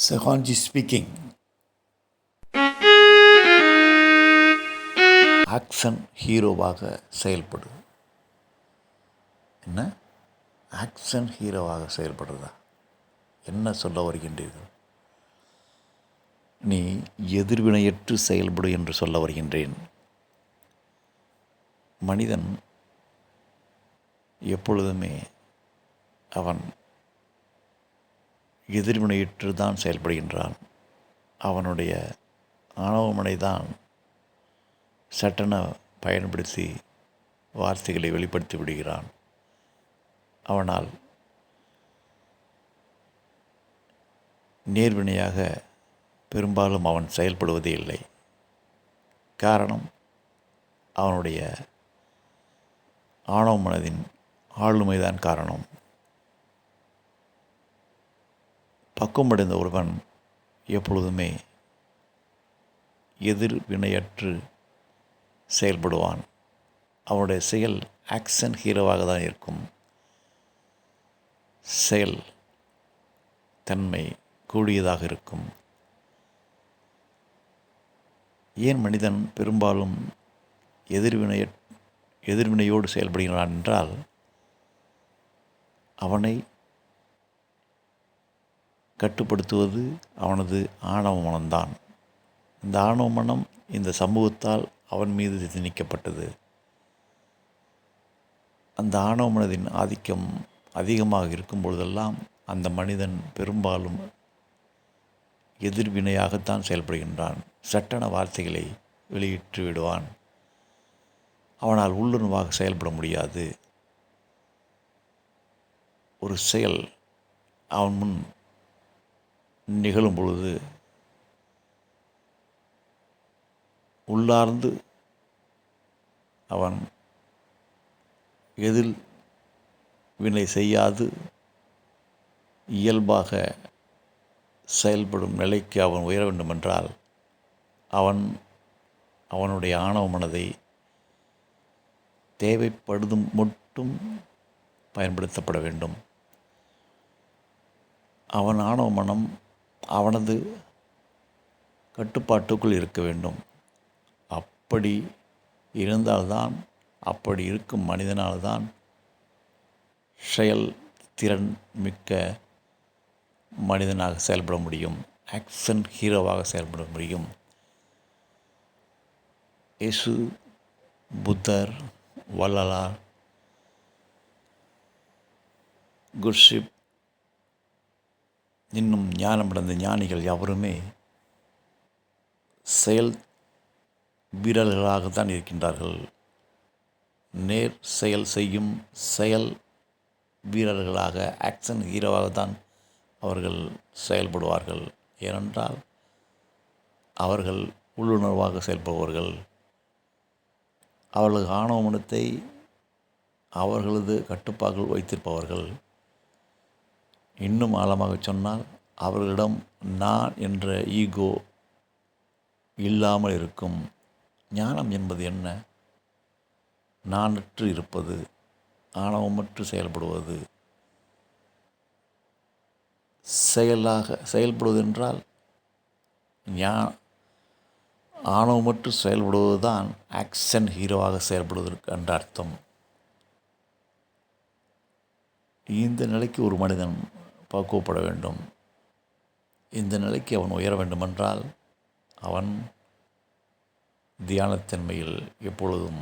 Sekhonji speaking. Action ஹீரோவாக செயல்படு என்ன? ஆக்ஷன் ஹீரோவாக செயல்படுறதா? என்ன சொல்ல வருகின்றீர்கள்? நீ எதிர்வினையற்று செயல்படு என்று சொல்ல வருகின்றேன். மனிதன் எப்பொழுதுமே அவன் எதிர்வினையிற்று தான் செயல்படுகின்றான். அவனுடைய ஆணவமனை தான் சட்டென பயன்படுத்தி வார்த்தைகளை வெளிப்படுத்தி விடுகிறான். அவனால் நேர்வினையாக பெரும்பாலும் அவன் செயல்படுவதே இல்லை. காரணம் அவனுடைய ஆணவ மனதின் ஆளுமைதான் காரணம். பக்குவமடைந்த ஒருவன் எப்பொழுதுமே எதிர்வினையற்று செயல்படுவான். அவனுடைய செயல் ஆக்ஷன் ஹீரோவாக தான் இருக்கும். செயல் தன்மை கூடியதாக இருக்கும். ஏன் மனிதன் பெரும்பாலும் எதிர்வினைய எதிர்வினையோடு செயல்படுகிறான் என்றால் அவனை கட்டுப்படுத்துவது அவனது ஆணவ மனம்தான். இந்த ஆணவ மனம் இந்த சமூகத்தால் அவன் மீது திணிக்கப்பட்டது. அந்த ஆணவ மனதின் ஆதிக்கம் அதிகமாக இருக்கும் பொழுதெல்லாம் அந்த மனிதன் பெரும்பாலும் எதிர்வினையாகத்தான் செயல்படுகின்றான். சட்டன வார்த்தைகளை வெளியிட்டு விடுவான். அவனால் உள்ளுணர்வாக செயல்பட முடியாது. ஒரு செயல் அவன் முன் நிகழும் பொழுது உள்ளார்ந்து அவன் எதில் வினை செய்யாது இயல்பாக செயல்படும் நிலைக்கு அவன் உயர வேண்டுமென்றால் அவன் அவனுடைய ஆணவ மனதை தேவைப்படுதும் மட்டும் பயன்படுத்தப்பட வேண்டும். அவன் ஆணவ மனம் அவனது கட்டுப்பாட்டுக்குள் இருக்க வேண்டும். அப்படி இருந்தால்தான் அப்படி இருக்கும் மனிதனால்தான் செயல் திறன் மிக்க மனிதனாக செயல்பட முடியும். ஆக்ஷன் ஹீரோவாக செயல்பட முடியும். இயேசு புத்தர் வள்ளலார் குர்ஷிப் இன்னும் ஞானமடைந்த ஞானிகள் எவருமே செயல் வீரர்களாகத்தான் இருக்கின்றார்கள். நேர் செயல் செய்யும் செயல் வீரர்களாக ஆக்ஷன் ஹீரோவாகத்தான் அவர்கள் செயல்படுவார்கள். ஏனென்றால் அவர்கள் உள்ளுணர்வாக செயல்படுபவர்கள் அவர்களது ஆணவ மனத்தை அவர்களது கட்டுப்பாடுகள் வைத்திருப்பவர்கள். இன்னும் ஆழமாக சொன்னால் அவர்களிடம் நான் என்ற ஈகோ இல்லாமல் இருக்கும். ஞானம் என்பது என்ன? நானற்று இருப்பது ஆணவமற்று செயல்படுவது. செயலாக செயல்படுவது என்றால் ஞா ஆணவமற்று செயல்படுவது தான் ஆக்ஷன் ஹீரோவாக செயல்படுவதற்கு என்ற அர்த்தம். இந்த நிலைக்கு ஒரு மனிதன் பக்குவப்பட வேண்டும். இந்த நிலைக்கு அவன் உயர வேண்டுமென்றால் அவன் தியானத்தன்மையில் எப்பொழுதும்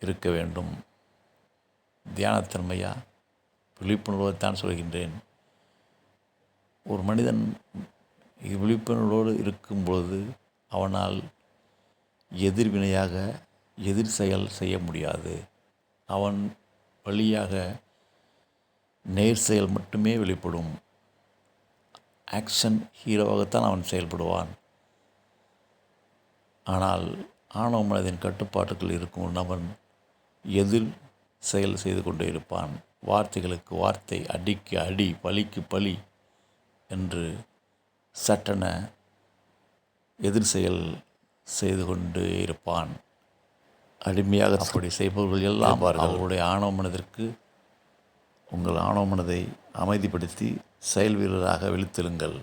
இருக்க வேண்டும். தியானத்தன்மையா? விழிப்புணர்வைத்தான் சொல்கின்றேன். ஒரு மனிதன் விழிப்புணர்வோடு இருக்கும் பொழுது அவனால் எதிர்வினையாக எதிர் செயல் செய்ய முடியாது. அவன் வழியாக நேர் செயல் மட்டுமே வெளிப்படும். ஆக்ஷன் ஹீரோவாகத்தான் அவன் செயல்படுவான். ஆனால் ஆணவ மனதின் கட்டுப்பாட்டுக்குள் இருக்கும் நபன் எதிர் செயல் செய்து கொண்டே இருப்பான். வார்த்தைகளுக்கு வார்த்தை அடிக்கு அடி பலிக்கு பலி என்று சட்டென எதிர் செயல் செய்து கொண்டு இருப்பான். அடிமையாக அப்படி செய்பவர்கள் எல்லாம் அவர்களுடைய ஆணவ மனதிற்கு உங்கள் ஆணவ மனதை அமைதிப்படுத்தி செயல் வீரராக விழித்திருங்கள்.